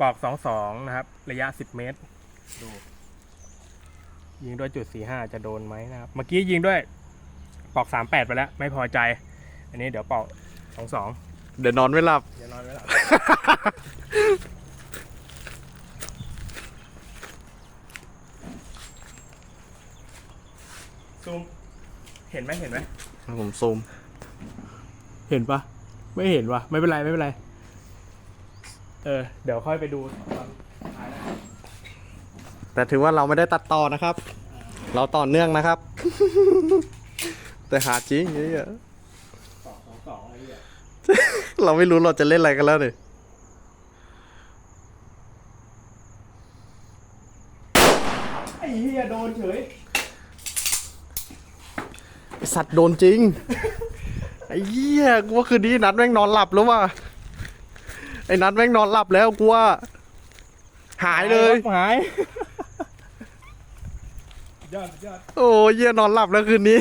ปอกสองสองนะครับ ระยะสิบเมตร ดู ยิงด้วยจุดสี่ห้าจะโดนไหมนะครับ เมื่อกี้ยิงด้วย ปอกสามแปดไปแล้ว ไม่พอใจ อันนี้เดี๋ยวปอกสองสองเดี๋ยวนอนไม่หลับ เดี๋ยวนอนไว้หลับ ซูม เห็นไหมเห็นไหมผมซูม เห็นปะไม่เห็นวะไม่เป็นไรไม่เป็นไร เออ เดี๋ยวค่อยไปดูตอนท้ายนะแต่ถือว่าเราไม่ได้ตัดต่อนะครับ เราต่อเนื่องนะครับ แต่หาจริงนี่อะสองสองสองอะไรเนี่ยเราไม่รู้เราจะเล่นอะไรกันแล้วเนี่ยไอ้เหี้ยโดนเฉย ไอ้สัตว์โดนจริง ไอ้เหี้ยกูว่าคืนนี้นัดแม่งนอนหลับแล้วว่ะ ไอ้นัดแม่งนอนหลับแล้วกูว่าหายเลย หายยอดยอดโอ้เหี้ยนอนหลับแล้วคืนนี้